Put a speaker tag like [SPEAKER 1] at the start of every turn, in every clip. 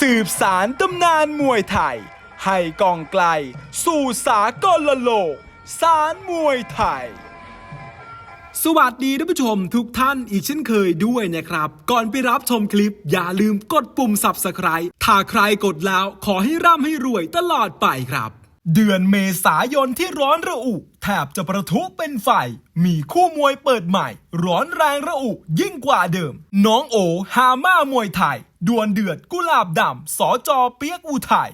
[SPEAKER 1] สืบสารตำนานมวยไทย ให้กองไกล สู่สากลโลก สารมวยไทย
[SPEAKER 2] สวัสดีท่านผู้ชมทุกท่านอีกเช่นเคยด้วยนะครับ ก่อนไปรับชมคลิป อย่าลืมกดปุ่ม Subscribe ถ้าใครกดแล้วขอให้ร่ำให้รวยตลอดไปครับ เดือนเมษายนที่ร้อนระอุแทบจะประทุเป็นไฟ มีคู่มวยเปิดใหม่ ร้อนแรงระอุยิ่งกว่าเดิม น้องโอฮาม่ามวยไทย ดวลเดือดกุหลาบดำสอจอเปียกอุทัย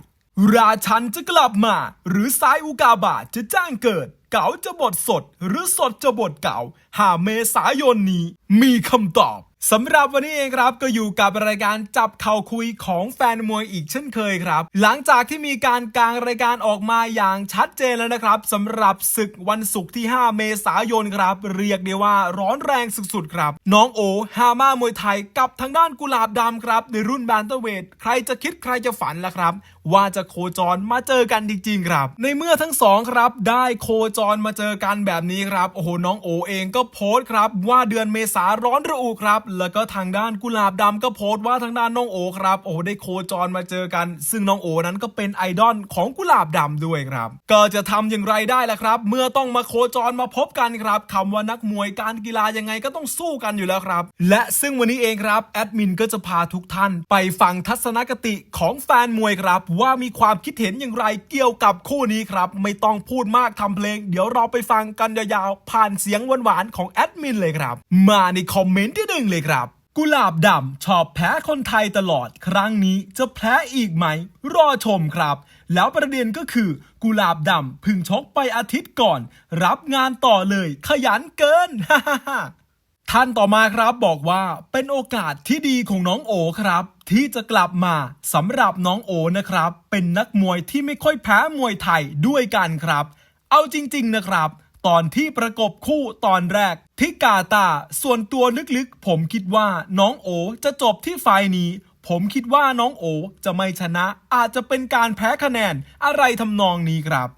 [SPEAKER 2] ราชันจะกลับมา หรือซ้ายอุกาบาตจะจ้างเกิด เก๋าจะบทสด หรือสดจะบทเก๋าหาเมษายนนี้ มีคำตอบ สำหรับวันนี้เองครับก็อยู่กับรายการจับเข่าคุยของแฟนมวยอีกเช่นเคยครับ หลังจากที่มีการกางรายการออกมาอย่างชัดเจนแล้วนะครับสำหรับศึกวันศุกร์ที่ 5 เมษายนครับ เรียกได้ว่าร้อนแรงสุดๆครับ น้องโอฮาม่ามวยไทยกับทางด้านกุหลาบดำครับ ในรุ่นแบนเตอร์เวทใครจะคิดใครจะฝันล่ะครับ ว่าจะโคจรมาเจอกันจริงๆครับ ในเมื่อทั้งสองครับ ได้โคจรมาเจอกันแบบนี้ครับโอ้โหน้องโอเองก็โพสต์ครับว่าเดือนเมษาร้อนระอุครับแล้วก็ทางด้านกุหลาบดำก็โพสต์ว่าทางด้านน้องโอครับโอ้ได้โคจรมาเจอกัน ซึ่งน้องโอนั้นก็เป็นไอดอลของกุหลาบดำด้วยครับก็จะทำอย่างไรได้ล่ะครับ เมื่อต้องมาโคจรมาพบกันครับคำว่านักมวยการกีฬายังไงก็ต้องสู้กันอยู่แล้วครับ และซึ่งวันนี้เองครับแอดมินก็จะพาทุกท่าน ไปฟังทัศนคติของแฟนมวยครับ ว่ามีความคิดเห็นอย่างไรเกี่ยวกับคู่นี้ครับไม่ต้องพูดมากทำเพลง เดี๋ยวเราไปฟังกันยาวๆผ่านเสียงหวานๆของแอดมินเลยครับ มาในคอมเมนต์ที่หนึ่งเลยครับ กุหลาบดำชอบแพ้คนไทยตลอด ครั้งนี้จะแพ้อีกไหม รอชมครับ แล้วประเด็นก็คือ กุหลาบดำพึ่งชกไปอาทิตย์ก่อน รับงานต่อเลย ขยันเกินท่านต่อมาครับบอกว่าเป็นโอกาสที่ดีของน้องโอครับ ที่จะกลับมาสำหรับน้องโอนะครับ เป็นนักมวยที่ไม่ค่อยแพ้มวยไทยด้วยกันครับ เอาจริง ๆนะครับ ตอนที่ประกบคู่ตอนแรก ที่กาตา ส่วนตัวลึกๆ ผมคิดว่าน้องโอจะจบที่ไฟนี้ ผมคิดว่าน้องโอจะไม่ชนะ อาจจะเป็นการแพ้คะแนนอะไรทำนองนี้ครับ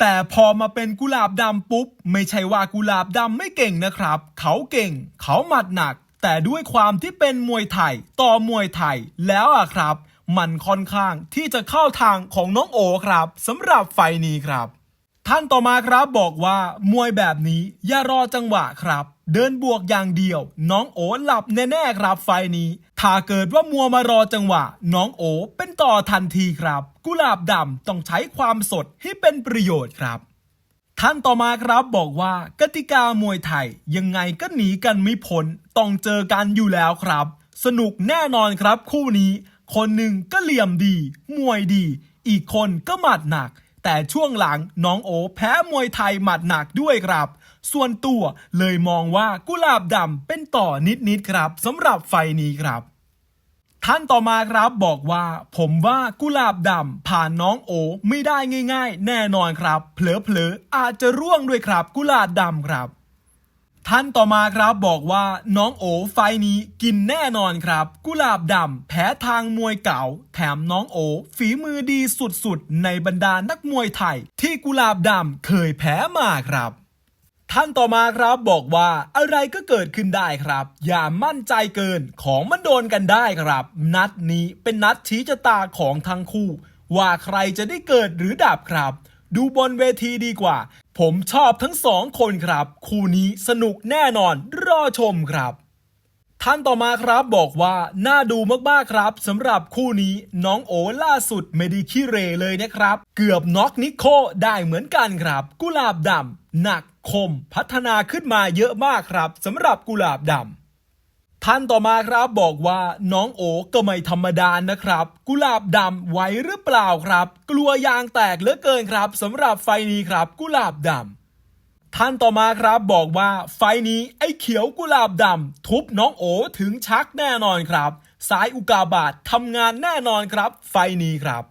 [SPEAKER 2] แต่พอมาเป็นกุหลาบดำปุ๊บ ไม่ใช่ว่ากุหลาบดำไม่เก่งนะครับ เขาเก่ง เขาหมัดหนัก แต่ด้วยความที่เป็นมวยไทย ต่อมวยไทย แล้วอะครับ มันค่อนข้างที่จะเข้าทางของน้องโอครับสำหรับไฟนี้ครับ ท่านต่อมาครับบอกว่ามวยแบบนี้อย่ารอจังหวะครับ เดินบวกอย่างเดียว น้องโอหลับแน่ๆครับไฟนี้ ถ้าเกิดว่ามัวมารอจังหวะ น้องโอเป็นต่อทันทีครับ กุหลาบดำต้องใช้ความสดให้เป็นประโยชน์ครับ ท่านต่อมาครับบอกว่ากติกามวยไทยยังไงก็หนีกันไม่พ้นต้องเจอกันอยู่แล้วครับ สนุกแน่นอนครับคู่นี้ คนหนึ่งก็เหลี่ยมดี มวยดี อีกคนก็หมัดหนัก แต่ช่วงหลังน้องโอแพ้มวยไทยหมัดหนักด้วยครับ ส่วนตัวเลยมองว่ากุหลาบดำเป็นต่อนิดๆครับสำหรับไฟนี้ครับท่านต่อมาครับบอกว่า ผมว่ากุหลาบดำผ่านน้องโอไม่ได้ง่าย ๆ แน่นอนครับ เผลอๆอาจจะร่วงด้วยครับกุหลาบดำครับ ท่านต่อมาครับบอกว่าน้องโอไฟนี้กินแน่นอนครับ กุหลาบดำแพ้ทางมวยเก่า แถมน้องโอ ฝีมือดีสุดๆ ในบรรดานักมวยไทย ที่กุหลาบดำเคยแพ้มาครับท่านต่อมาครับบอกว่าอะไรก็เกิดขึ้นได้ครับ อย่ามั่นใจเกินของมันโดนกันได้ครับ นัดนี้เป็นนัดชี้ชะตาของทั้งคู่ ว่าใครจะได้เกิดหรือดับครับ ดูบนเวทีดีกว่า ผมชอบทั้งสองคนครับ คู่นี้สนุกแน่นอนรอชมครับท่านต่อมาครับบอกว่า น่าดูมากๆครับสำหรับคู่นี้น้องโอล่าสุดไม่ได้ขี้เรเลยนะครับ เกือบน็อกนิโคได้เหมือนกันครับ กุหลาบดำหนักคมพัฒนาขึ้นมาเยอะมากครับสำหรับกุหลาบดำ ท่านต่อมาครับบอกว่าน้องโอก็ไม่ธรรมดานะครับ กุหลาบดำไหวหรือเปล่าครับ กลัวยางแตกเหลือเกินครับสำหรับไฟนี้ครับ กุหลาบดำท่านต่อมาครับบอกว่าไฟนี้ไอ้เขียวกุหลาบดำทุบน้องโอถึงชักแน่นอนครับสายอุกาบาตทำงานแน่นอนครับ ไฟนี้ครับ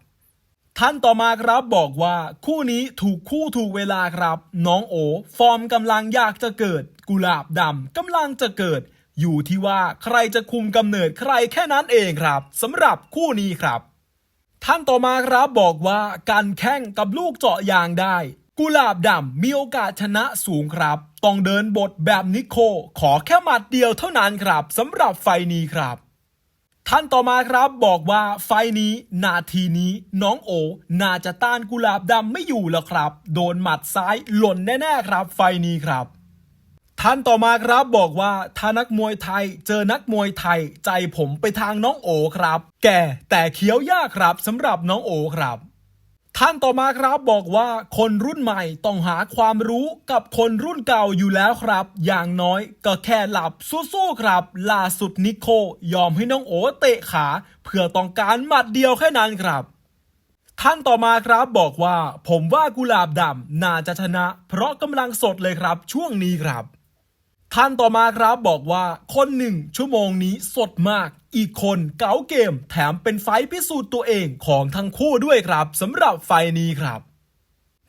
[SPEAKER 2] ท่านต่อมาครับบอกว่าคู่นี้ถูกคู่ถูกเวลาครับ น้องโอ ฟอร์มกำลังอยากจะเกิด กุหลาบดำกำลังจะเกิด อยู่ที่ว่าใครจะคุมกำเนิดใครแค่นั้นเองครับสำหรับคู่นี้ครับ ท่านต่อมาครับบอกว่าการแข่งกับลูกเจาะยางได้ กุหลาบดำมีโอกาสชนะสูงครับ ต้องเดินบทแบบนิโค ขอแค่หมัดเดียวเท่านั้นครับสำหรับไฟนี้ครับท่านต่อมาครับบอกว่าไฟนี้ นาทีนี้น้องโอ น่าจะต้านกุหลาบดำไม่อยู่แล้วครับ โดนหมัดซ้ายหล่นแน่ๆครับ ไฟนี้ครับ ท่านต่อมาครับบอกว่าถ้านักมวยไทยเจอนักมวยไทย ใจผมไปทางน้องโอครับ แก่แต่เคี้ยวยากครับสำหรับน้องโอครับ ท่านต่อมาครับบอกว่าคนรุ่นใหม่ต้องหาความรู้กับคนรุ่นเก่าอยู่แล้วครับ อย่างน้อยก็แค่หลับสู้ๆครับ ล่าสุดนิโคยอมให้น้องโอเตะขา เพื่อต้องการหมัดเดียวแค่นั้นครับท่านต่อมาครับบอกว่า ผมว่ากุหลาบดำน่าจะชนะ เพราะกำลังสดเลยครับ ช่วงนี้ครับ ท่านต่อมาครับบอกว่าคนหนึ่งชั่วโมงนี้สดมาก อีกคนเก๋าเกม แถมเป็นไฟพิสูจน์ตัวเองของทั้งคู่ด้วยครับสำหรับไฟนี้ครับ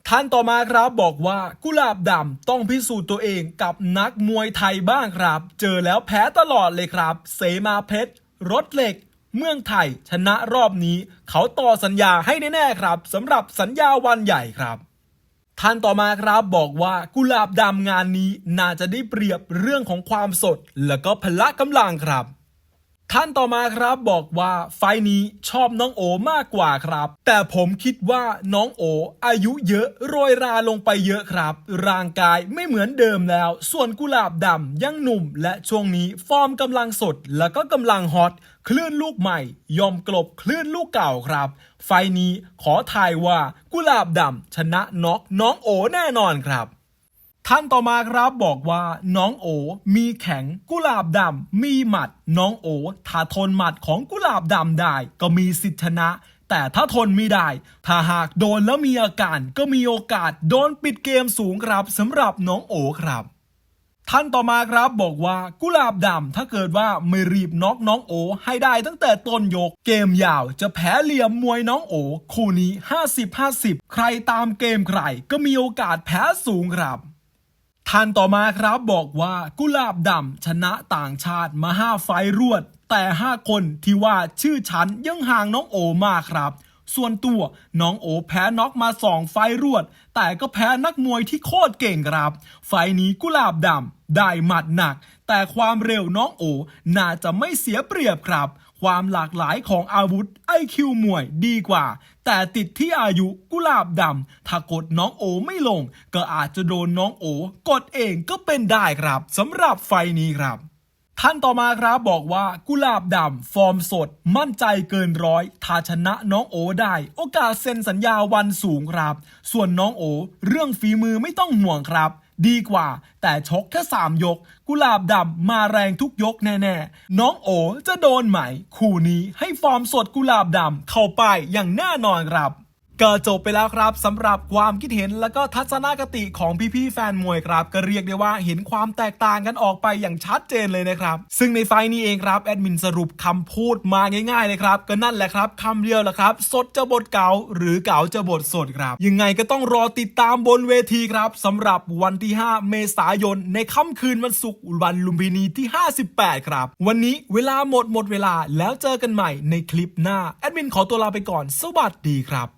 [SPEAKER 2] ท่านต่อมาครับบอกว่ากุหลาบดำต้องพิสูจน์ตัวเองกับนักมวยไทยบ้างครับ เจอแล้วแพ้ตลอดเลยครับ เสมาเพชรรถเหล็ก เมืองไทย ชนะรอบนี้ เขาต่อสัญญาให้แน่ๆครับสำหรับสัญญาวันใหญ่ครับ ท่านต่อมาครับบอกว่ากุหลาบดำงานนี้น่าจะได้เปรียบเรื่องของความสด และก็พละกำลังครับ ท่านต่อมาครับบอกว่าไฟนี้ชอบน้องโอมากกว่าครับ แต่ผมคิดว่าน้องโอ อายุเยอะโรยราลงไปเยอะครับ ร่างกายไม่เหมือนเดิมแล้ว ส่วนกุหลาบดำยังหนุ่ม และช่วงนี้ฟอร์มกำลังสดแล้วก็กำลังฮอตคลื่นลูกใหม่ ยอมกลบคลื่นลูกเก่าครับ ไฟนี้ขอทายว่ากุหลาบดำชนะน็อกน้องโอแน่นอนครับ ท่านต่อมาครับบอกว่าน้องโอ มีแข็งกุหลาบดำมีหมัด น้องโอถ้าทนหมัดของกุหลาบดำได้ ก็มีสิทธิชนะ แต่ถ้าทนไม่ได้ ถ้าหากโดนแล้วมีอาการก็มีโอกาสโดนปิดเกมสูงครับสำหรับน้องโอครับท่านต่อมาครับบอกว่ากุหลาบดำถ้าเกิดว่าไม่รีบน็อกน้องโอ ให้ได้ตั้งแต่ต้นยก เกมยาวจะแพ้เหลี่ยมมวยน้องโอ คู่นี้ 50-50 ใครตามเกมใครก็มีโอกาสแพ้สูงครับ ท่านต่อมาครับบอกว่ากุหลาบดำชนะต่างชาติมาห้าไฟรวด แต่ 5 คนที่ว่าชื่อฉันยังห่างน้องโอมากครับ ส่วนตัวน้องโอแพ้น็อกมา2ไฟรวด แต่ก็แพ้นักมวยที่โคตรเก่งครับ ไฟนี้กุหลาบดำได้หมัดหนัก แต่ความเร็วน้องโอ น่าจะไม่เสียเปรียบครับ ความหลากหลายของอาวุธ คิวมวยดีกว่า แต่ติดที่อายุกุหลาบดำถ้ากดน้องโอไม่ลง ก็อาจจะโดนน้องโอกดเองก็เป็นได้ครับสำหรับไฟนี้ครับท่านต่อมาครับบอกว่ากุหลาบดำฟอร์มสด มั่นใจเกินร้อยถ้าชนะน้องโอได้ โอกาสเซ็นสัญญาวันสูงครับ ส่วนน้องโอ เรื่องฝีมือไม่ต้องห่วงครับ ดีกว่า แต่ชกแค่3ยก กุหลาบดำมาแรงทุกยกแน่ๆ น้องโอจะโดนไหม คู่นี้ให้ฟอร์มสดกุหลาบดำเข้าไปอย่างแน่นอนครับ ก็จบไปแล้วครับสำหรับความคิดเห็นและก็ทัศนคติของพี่ๆแฟนมวยครับ ก็เรียกได้ว่าเห็นความแตกต่างกันออกไปอย่างชัดเจนเลยนะครับ ซึ่งในไฟล์นี้เองครับแอดมินสรุปคำพูดมาง่ายๆเลยครับ ก็นั่นแหละครับคำเดียวแหละครับ สดจะบทเก่าหรือเก่าจะบทสดครับ ยังไงก็ต้องรอติดตามบนเวทีครับสำหรับวันที่ 5 เมษายน ในค่ำคืนวันศุกร์วันลุมพินีที่ 58 ครับ วันนี้เวลาหมดหมดเวลาแล้วเจอกันใหม่ในคลิปหน้าแอดมินขอตัวลาไปก่อน สวัสดีครับ